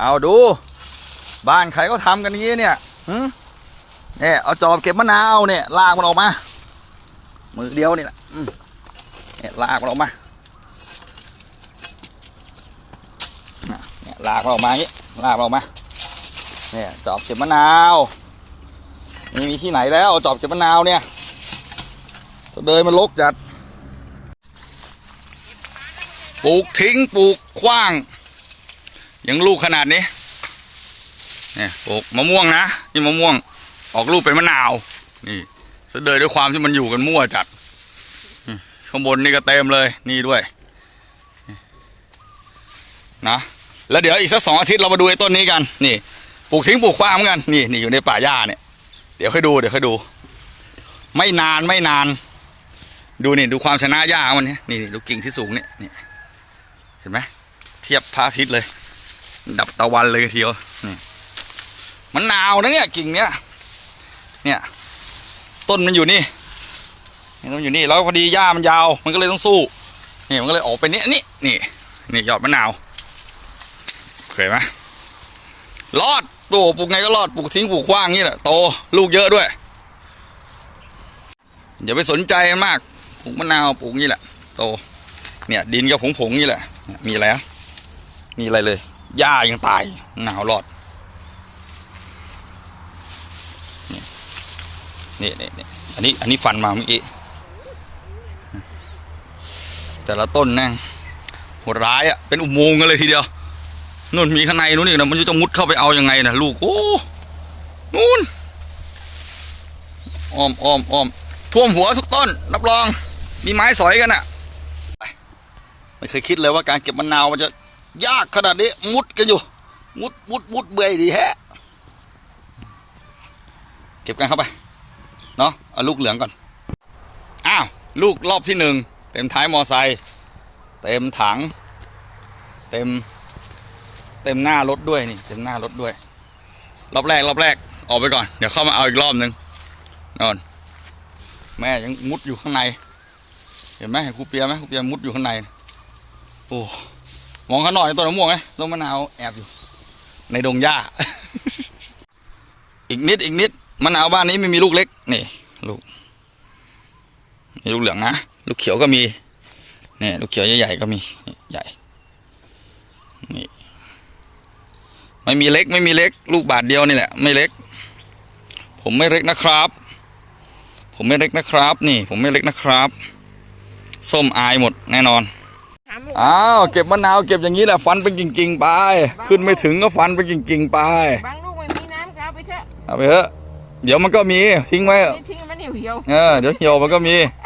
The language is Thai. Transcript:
เอาดู บ้านใครก็ทำกันอย่างนี้เนี่ยหืมเนี่ยเอาจอบเก็บมะนาวเนี่ยลากมันออกมา มือเดียวนี่แหละอืมเนี่ยลากมันออกมาเนี่ยลากมันออกมาอย่างนี้ลากมันออกมาเนี่ยจอบเก็บมะนาวไม่มีที่ไหนแล้วจอบเก็บมะนาวเนี่ยเดินมันลกจัดปลูกทิ้งปลูกขว้าง ยังลูกขนาดนี้เนี่ยปลูกมะม่วงนะนี่มะม่วงออกลูกเป็นมะนาวนี่เสดยด้วยความที่มันอยู่กันมั่วจัดข้างบนนี่ก็เต็มเลยนี่ด้วยนะแล้วเดี๋ยวอีกสักสองอาทิตย์เรามาดูไอ้ต้นนี้กันนี่ปลูกทิ้งปลูกขว้างเหมือนกันนี่นี่อยู่ในป่าหญ้าเนี่ยเดี๋ยวค่อยดูเดี๋ยวค่อยดู ไม่นานไม่นาน ดูนี่ดูความชนะหญ้ามันเนี่ยนี่นี่ดูกิ่งที่สูงเนี่ยนี่เห็นไหมเทียบพระอาทิตย์เลย ดับตะวันเลยทีเดียวนี่มันหนาวนะเนี่ยกิ่งเนี้ยเนี่ย ต้นมันอยู่นี่ต้นมันอยู่นี่แล้วพอดีหญ้ามันยาว มันก็เลยต้องสู้นี่มันก็เลยออกไปนี่นี่นี่นี่ยอดมะนาวเคยไหมรอดโตปลูกไงก็รอดปลูกทิ้งปลูกขว้างนี่แหละโตลูกเยอะด้วยอย่าไปสนใจมากปลูกมะนาวปลูกนี่แหละโตเนี่ยดินก็ผงๆนี่แหละมีอะไรอะมีอะไรเลย หญ้ายังตาย หนาวรอด นี่นี่นี่อันนี้อันนี้ฟันมาเมื่อกี้แต่ละต้นนั่งโหดร้ายอะเป็นอุโมงค์กันเลยทีเดียวนู่นมีข้างในนู้นอีกนะมันจะมุดเข้าไปเอายังไงนะลูกโอ้นู่นอ้อมอ้อมอ้อมท่วมหัวทุกต้น รับรอง มีไม้สอยกันอะ ไม่เคยคิดเลยว่าการเก็บมะนาวมันจะ ยากขนาดนี้ มุดกันอยู่ มุดมุดมุดเบื่อยดีแฮะ เก็บกันเข้าไป เนาะเอาลูกเหลืองก่อน อ้าว ลูกรอบที่หนึ่ง เต็มท้ายมอไซค์เต็มถัง เต็ม เต็มหน้ารถด้วยนี่ เต็มหน้ารถด้วย รอบแรก รอบแรก ออกไปก่อน เดี๋ยวเข้ามาเอาอีกรอบหนึ่งนอน แม่ยังมุดอยู่ข้างใน เห็นไหมเห็นครูเปียไหมครูเปียมุดอยู่ข้างใน โอ้ มองข้างนอกต้นมะม่วงไงต้นมะนาวแอบอยู่ ในดงหญ้า อีกนิดอีกนิดมะนาวบ้านนี้ไม่มีลูกเล็กนี่ลูกนี่ลูกเหลืองนะลูกเขียวก็มีนี่ลูกเขียวใหญ่ๆก็มีใหญ่นี่ไม่มีเล็กไม่มีเล็ก ลูกบาทเดียวนี่แหละ ไม่เล็ก ผมไม่เล็กนะครับ ผมไม่เล็กนะครับ นี่ ผมไม่เล็กนะครับ ส้มอายหมดแน่นอน อ้าวเก็บมะนาวเก็บอย่างนี้แหละฟันเป็นกิ่งๆไป ขึ้นไม่ถึงก็ฟันเป็นกิ่งๆไป บางลูกไม่มีน้ำก็เอาไปเถอะเอาไปเถอะเดี๋ยวมันก็มีทิ้งไว้ทิ้งมันเหี่ยวเหี่ยวเออเดี๋ยวเหี่ยวมันก็มีๆ